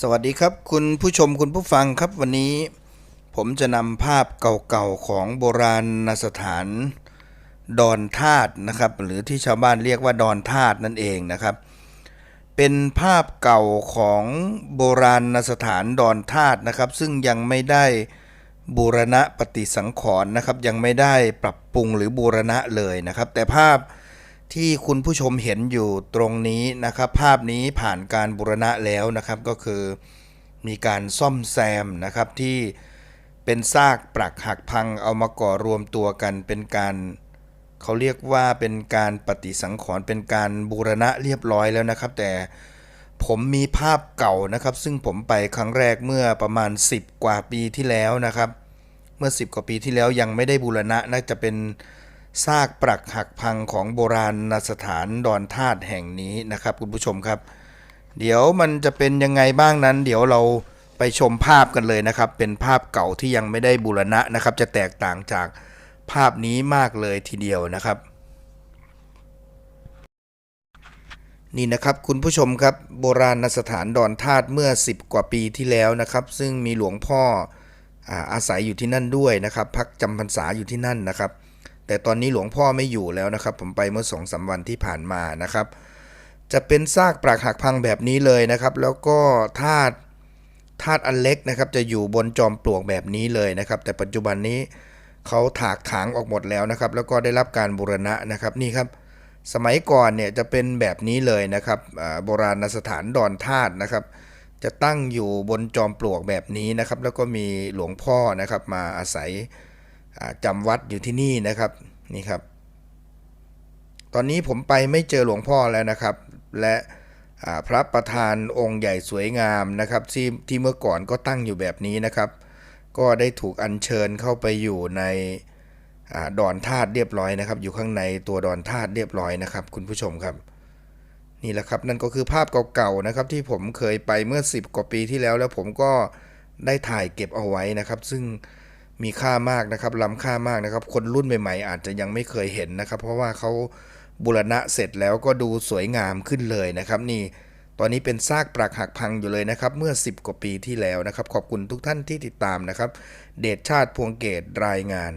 สวัสดีครับคุณผู้ชมคุณผู้ฟังครับวันนี้ ผมจะนำภาพเก่าๆของโบราณสถานดอนธาตุนะครับ หรือที่ชาวบ้านเรียกว่าดอนธาตุนั่นเองนะครับ เป็นภาพเก่าของโบราณสถานดอนธาตุนะครับ ซึ่งยังไม่ได้บูรณะปฏิสังขรณ์นะครับ ยังไม่ได้ปรับปรุงหรือบูรณะเลยนะครับ แต่ภาพ ที่คุณผู้ชมเห็นอยู่ตรงนี้นะครับ ภาพนี้ผ่านการบูรณะแล้วนะครับก็คือมีการซ่อมแซมนะครับที่เป็นซากปรักหักพังเอามาก่อรวมตัวกันเป็นการเขาเรียกว่าเป็นการปฏิสังขรณ์เป็นการบูรณะเรียบร้อยแล้วนะครับ แต่ผมมีภาพเก่านะครับ ซึ่งผมไปครั้งแรกเมื่อประมาณ 10 กว่าปีที่แล้วนะครับ เมื่อ 10 กว่าปีที่แล้วยังไม่ได้บูรณะน่าจะเป็น ซากปรักหักพังของโบราณสถานดอนธาตุแห่งนี้นะครับคุณผู้ชมครับ เดี๋ยวมันจะเป็นยังไงบ้างนั้น เดี๋ยวเราไปชมภาพกันเลยนะครับ เป็นภาพเก่าที่ยังไม่ได้บูรณะนะครับ จะแตกต่างจากภาพนี้มากเลยทีเดียวนะครับ นี่นะครับคุณผู้ชมครับโบราณสถานดอนธาตุเมื่อ 10 กว่าปีที่แล้วนะครับ ซึ่งมีหลวงพ่ออาอาศัยอยู่ที่นั่นด้วยนะครับ พักจำพรรษาอยู่ที่นั่นนะครับ แต่ตอนนี้หลวงพ่อไม่อยู่แล้วนะครับ ผมไปเมื่อสองสาวันที่ผ่านมานะครับ จะเป็นซากปรักหักพังแบบนี้เลยนะครับ แล้วก็ธาตุธาตุอันเล็กนะครับ จะอยู่บนจอมปลวกแบบนี้เลยนะครับ แต่ปัจจุบันนี้เขาถากถางออกหมดแล้วนะครับ แล้วก็ได้รับการบูรณะนะครับนี่ครับ สมัยก่อนเนี่ยจะเป็นแบบนี้เลยนะครับโบราณสถานดอนธาตุนะครับ จะตั้งอยู่บนจอมปลวกแบบนี้นะครับ แล้วก็มีหลวงพ่อนะครับมาอาศัย จำวัดอยู่ที่นี่นะครับนี่ครับ ตอนนี้ผมไปไม่เจอหลวงพ่อแล้วนะครับ และพระประธานองค์ใหญ่สวยงามนะครับที่ที่เมื่อก่อนก็ตั้งอยู่แบบนี้นะครับ ก็ได้ถูกอัญเชิญเข้าไปอยู่ในอดอนธาตุเรียบร้อยนะครับ อยู่ข้างในตัวดอนธาตุเรียบร้อยนะครับ คุณผู้ชมครับ นี่แหละครับนั่นก็คือภาพเก่าๆนะครับ ที่ผมเคยไปเมื่อ 10 กว่าปีที่แล้ว แล้วผมก็ได้ถ่ายเก็บเอาไว้นะครับ ซึ่ง มีค่ามากนะครับล้ำค่ามากนะครับ คนรุ่นใหม่ๆ อาจจะยังไม่เคยเห็นนะครับ เพราะว่าเขาบูรณะเสร็จแล้วก็ดูสวยงามขึ้นเลยนะครับ นี่ตอนนี้เป็นซากปรักหักพังอยู่เลยนะครับ เมื่อ 10 กว่าปีที่แล้วนะครับ ขอบคุณทุกท่านที่ติดตามนะครับ เดชชาติพวงเกตรายงาน